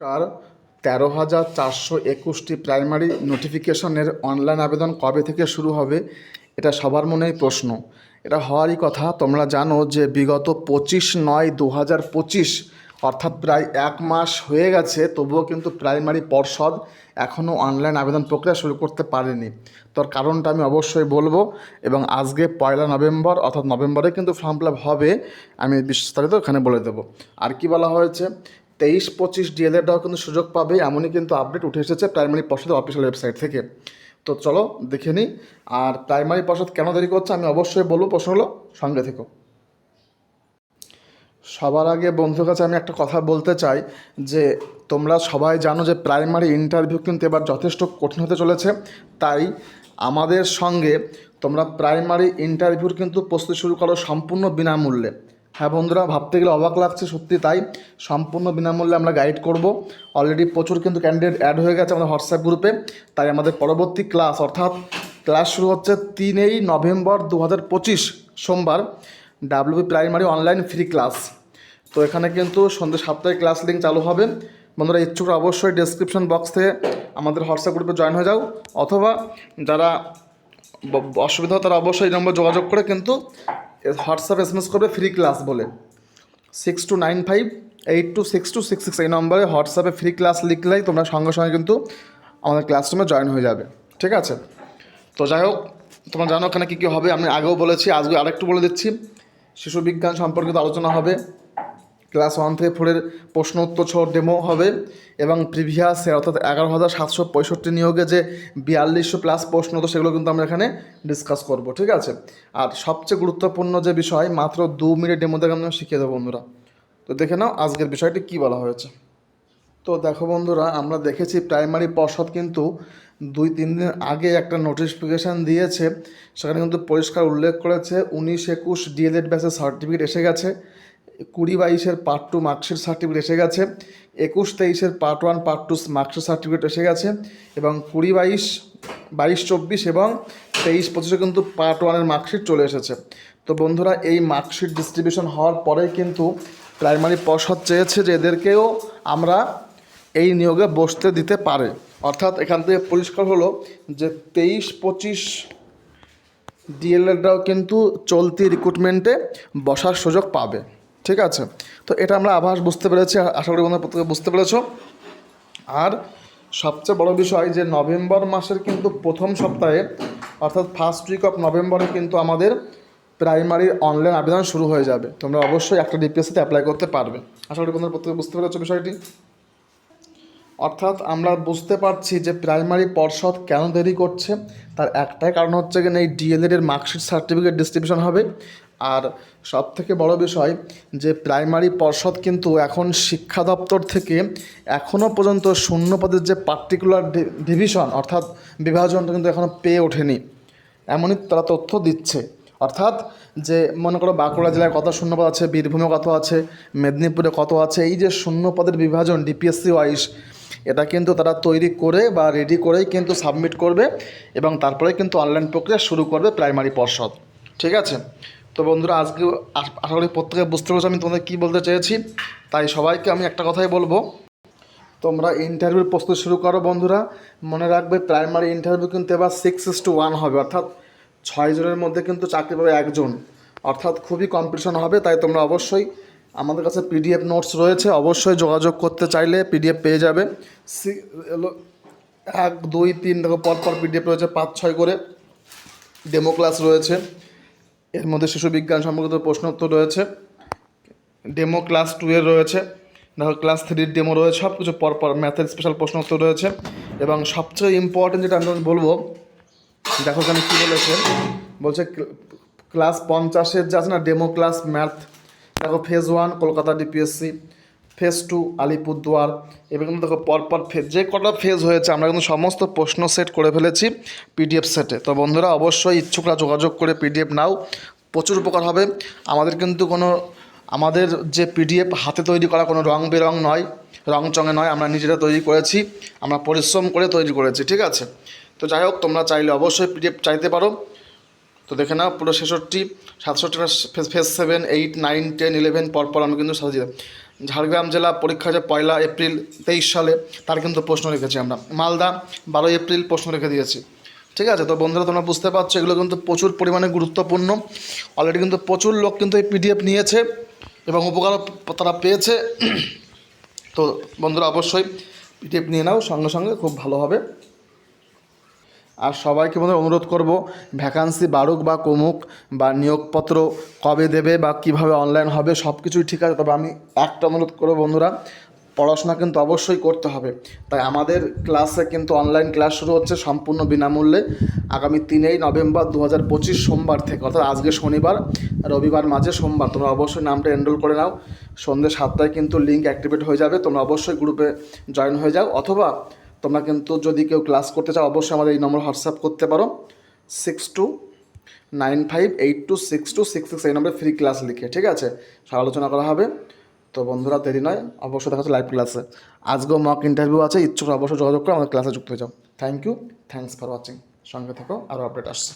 কার তেরো হাজার চারশো একুশটি প্রাইমারি নোটিফিকেশনের অনলাইন আবেদন কবে থেকে শুরু হবে, এটা সবার মনেই প্রশ্ন। এটা হওয়ারই কথা, তোমরা জানো যে বিগত পঁচিশ নয় দু হাজার পঁচিশ, অর্থাৎ প্রায় এক মাস হয়ে গেছে, তবুও কিন্তু প্রাইমারি পর্ষদ এখনও অনলাইন আবেদন প্রক্রিয়া শুরু করতে পারেনি। তার কারণটা আমি অবশ্যই বলব, এবং আজকে পয়লা নভেম্বর, অর্থাৎ নভেম্বরে কিন্তু ফর্ম ফিল হবে, আমি বিস্তারিত এখানে বলে দেবো। আর কি বলা হয়েছে? তেইশ পঁচিশ ডিএলএডরাও কিন্তু সুযোগ পাবে, এমনই কিন্তু আপডেট উঠে এসেছে প্রাইমারি পর্ষদের অফিসিয়াল ওয়েবসাইট থেকে। তো চলো দেখে নিই, আর প্রাইমারি পর্ষদ কেন দেরি করছে আমি অবশ্যই বলব, প্রশ্ন হলো সঙ্গে থেকো। সবার আগে বন্ধুর কাছে আমি একটা কথা বলতে চাই, যে তোমরা সবাই জানো যে প্রাইমারি ইন্টারভিউ কিন্তু এবার যথেষ্ট কঠিন হতে চলেছে, তাই আমাদের সঙ্গে তোমরা প্রাইমারি ইন্টারভিউর কিন্তু প্রস্তুতি শুরু করো সম্পূর্ণ বিনামূল্যে। হ্যাঁ বন্ধুরা, ভাবতে গেলে অবাক লাগছে, সত্যি তাই। সম্পূর্ণ বিনামূল্যে আমরা গাইড করব। অলরেডি প্রচুর কিন্তু ক্যান্ডিডেট অ্যাড হয়ে গেছে আমাদের হোয়াটসঅ্যাপ গ্রুপে তাই আমাদের পরবর্তী ক্লাস অর্থাৎ ক্লাস শুরু হচ্ছে তিনই নভেম্বর দু পঁচিশ, সোমবার। WB primary online free class তো এখানে কিন্তু সন্ধ্যে সাতটায় ক্লাস লিঙ্ক চালু হবে। বন্ধুরা ইচ্ছুকরা অবশ্যই ডেসক্রিপশন বক্স থেকে আমাদের হোয়াটসঅ্যাপ গ্রুপে জয়েন হয়ে যাও। অথবা যারা অসুবিধা তারা অবশ্যই এই নম্বর যোগাযোগ করে কিন্তু হোয়াটসঅ্যাপ এস এম এস করবে ফ্রি ক্লাস বলে। Six two nine five eight two six two six six এই নম্বরে হোয়াটসঅ্যাপে ফ্রি ক্লাস লিখলেই তোমরা সঙ্গে সঙ্গে কিন্তু আমাদের ক্লাসরুমে জয়েন হয়ে যাবে। ঠিক আছে? তো যাই হোক, তোমরা জানো ওখানে কী কী হবে, আমি আগেও বলেছি, আজকে আরেকটু বলে দিচ্ছি। শিশু বিজ্ঞান সম্পর্কিত আলোচনা হবে। ক্লাস ওয়ান থেকে ফোরের প্রশ্ন উত্তর ডেমো হবে এবং প্রিভিয়াসে অর্থাৎ এগারো হাজার সাতশো পঁয়ষট্টি নিয়োগে যে বিয়াল্লিশশো প্লাস প্রশ্ন তো সেগুলো কিন্তু আমরা এখানে ডিসকাস করব, ঠিক আছে? আর সবচেয়ে গুরুত্বপূর্ণ যে বিষয়, মাত্র দু মিনিট ডেমো দেখে আমরা শিখিয়ে দেবো বন্ধুরা। তো দেখে নাও আজকের বিষয়টি কী বলা হয়েছে। তো দেখো বন্ধুরা, আমরা দেখেছি প্রাইমারি পর্ষদ কিন্তু দুই তিন দিন আগে একটা নোটিফিকেশান দিয়েছে, সেখানে কিন্তু পরিষ্কার উল্লেখ করেছে, উনিশ একুশ ডিএলএড ব্যাচের সার্টিফিকেট এসে গেছে কুড়ি বাইশের পার্ট টু মার্কশিট সার্টিফিকেট এসে গেছে, একুশ তেইশের part one part two marksheet certificate এসে গেছে এবং কুড়ি বাইশ বাইশ চব্বিশ এবং তেইশ পঁচিশে কিন্তু পার্ট ওয়ানের মার্কশিট চলে এসেছে। তো বন্ধুরা, এই মার্কশিট ডিস্ট্রিবিউশন হওয়ার পরে কিন্তু প্রাইমারি পর্ষদ চেয়েছে যে এদেরকেও আমরা এই নিয়োগে বসতে দিতে পারে। অর্থাৎ এখান থেকে পরিষ্কার হলো যে তেইশ পঁচিশ ডিএলএডরাও কিন্তু চলতি রিক্রুটমেন্টে বসার সুযোগ পাবে। ঠিক আছে? তো এটা আমরা আভাস বুঝতে পেরেছি, আশা করি বন্ধুরা প্রত্যেকে বুঝতে পেরেছ। আর সবচেয়ে বড় বিষয় যে নভেম্বর মাসের কিন্তু প্রথম সপ্তাহে, অর্থাৎ ফার্স্ট উইক অফ নভেম্বরে কিন্তু আমাদের প্রাইমারি অনলাইন আবেদন শুরু হয়ে যাবে। তোমরা অবশ্যই একটা ডিপিএসসিতে অ্যাপ্লাই করতে পারবে। আশা করি বন্ধুরা প্রত্যেকে বুঝতে পেরেছ বিষয়টি। অর্থাৎ আমরা বুঝতে পারছি যে প্রাইমারি পর্ষদ কেন দেরি করছে, তার একটাই কারণ হচ্ছে কিনা এই ডিএলএড এর মার্কশিট সার্টিফিকেট ডিস্ট্রিবিউশন হবে। আর সব থেকে বড় বিষয় যে প্রাইমারি পর্ষদ কিন্তু এখন শিক্ষা দপ্তর থেকে এখনও পর্যন্ত শূন্য পদের যে পার্টিকুলার ডিভিশন অর্থাৎ বিভাজনটা কিন্তু এখনও পেয়ে ওঠেনি। এমনই তারা তথ্য দিচ্ছে। অর্থাৎ যে মনে করো বাঁকুড়া জেলায় কত শূন্যপদ আছে, বীরভূমে কত আছে, মেদিনীপুরে কত আছে, এই যে শূন্যপদের বিভাজন ডিপিএসসি ওয়াইজ এটা কিন্তু তারা তৈরি করে বা রেডি করেই কিন্তু সাবমিট করবে এবং তারপরে কিন্তু অনলাইন প্রক্রিয়া শুরু করবে প্রাইমারি পর্ষদ। ঠিক আছে? তো বন্ধুরা, আজকে আশা করি প্রত্যেকে বুঝতে পেরেছ আমি তোমাদের কী বলতে চেয়েছি। তাই সবাইকে আমি একটা কথাই বলব। তোমরা ইন্টারভিউর প্রস্তুতি শুরু করো বন্ধুরা। মনে রাখবে প্রাইমারি ইন্টারভিউ কিন্তু এবার সিক্স ইস টু ওয়ান হবে। অর্থাৎ ছয় জনের মধ্যে কিন্তু চাকরি পাবে একজন। অর্থাৎ খুবই কম্পিটিশন হবে, তাই তোমরা অবশ্যই আমাদের কাছে পিডিএফ নোটস রয়েছে। অবশ্যই যোগাযোগ করতে চাইলে পিডিএফ পেয়ে যাবে। এক, দুই, তিন, দেখো পর পর পিডিএফ রয়েছে, পাঁচ, ছয় করে। ডেমো ক্লাস রয়েছে। এর মধ্যে শিশু বিজ্ঞান সম্পর্কিত প্রশ্ন উত্তর রয়েছে। ডেমো ক্লাস টু এর রয়েছে। দেখো ক্লাস থ্রির ডেমো রয়েছে। সব কিছু পরপর ম্যাথের স্পেশাল প্রশ্ন উত্তর রয়েছে। এবং সবচেয়ে ইম্পর্টেন্ট যেটা আমি বলব, দেখো এখানে কী বলেছে? বলছে ক্লাস পঞ্চাশের যে আছে না ডেমো ক্লাস ম্যাথ দেখো phase one Kolkata DPSC phase two, Alipurduar কিন্তু দেখো পরপর ফেজ, যে কটা ফেজ হয়েছে, আমরা কিন্তু সমস্ত প্রশ্ন সেট করে ফেলেছি পিডিএফ সেটে তো বন্ধুরা, অবশ্যই ইচ্ছুকরা যোগাযোগ করে পিডিএফ নাও। প্রচুর উপকার হবে। আমাদের কিন্তু কোনো, আমাদের যে পিডিএফ হাতে তৈরি করা কোনো রং বেরং নয় রং চঙে নয়, আমরা নিজেরা তৈরি করেছি, আমরা পরিশ্রম করে তৈরি করেছি, ঠিক আছে? তো যাই হোক, তোমরা চাইলে অবশ্যই পিডিএফ চাইতে পারো। তো দেখে নাও, পুরো ছেষট্টি, সাতষট্টিটা phase phase seven eight nine ten eleven পরপর আমি কিন্তু সাজিয়ে ঝাড়গ্রাম জেলা পরীক্ষা যে পয়লা এপ্রিল তেইশ সালে, তার কিন্তু প্রশ্ন রেখেছি আমরা। মালদা বারোই এপ্রিল প্রশ্ন রেখে দিয়েছি। ঠিক আছে? তো বন্ধুরা, তোমরা বুঝতে পারছ, এগুলো কিন্তু প্রচুর পরিমাণে গুরুত্বপূর্ণ। অলরেডি কিন্তু প্রচুর লোক কিন্তু এই পিডিএফ নিয়েছে এবং উপকারও তারা পেয়েছে। তো বন্ধুরা, অবশ্যই পিডিএফ নিয়ে নাও, সঙ্গে সঙ্গে খুব ভালো হবে। আর সবাইকে বন্ধুরা অনুরোধ করব ভ্যাকান্সি বাড়ুক বা কমুক বা নিয়োগপত্র কবে দেবে বা কীভাবে অনলাইন হবে সব কিছুই ঠিক আছে। তবে আমি একটা অনুরোধ করব বন্ধুরা, পড়াশোনা কিন্তু অবশ্যই করতে হবে। তাই আমাদের ক্লাসে কিন্তু অনলাইন ক্লাস শুরু হচ্ছে সম্পূর্ণ বিনামূল্যে আগামী তিনই নভেম্বর দু হাজার পঁচিশ সোমবার থেকে, অর্থাৎ আজকে শনিবার, রবিবার মাঝে সোমবার। তোমরা অবশ্যই নামটা এনরোল করে নাও। সন্ধ্যে সাতটায় কিন্তু লিঙ্ক অ্যাক্টিভেট হয়ে যাবে। তোমরা অবশ্যই গ্রুপে জয়েন হয়ে যাও। অথবা তোমরা কিন্তু যদি কেউ ক্লাস করতে চাও, অবশ্যই আমাদের এই নম্বর হোয়াটসঅ্যাপ করতে পারো। Six two nine five eight two six two six six এই নম্বরে ফ্রি ক্লাস লিখে, ঠিক আছে? সব আলোচনা করা হবে। তো বন্ধুরা, দেরি নয়, অবশ্যই দেখা লাইভ ক্লাসে আজকেও মক ইন্টারভিউ আছে, ইচ্ছুক অবশ্যই যোগাযোগ করে, আমাদের ক্লাসে যুক্ত হয়ে যাও। Thank you thanks for watching সঙ্গে থাকো আরও আপডেট আসছে।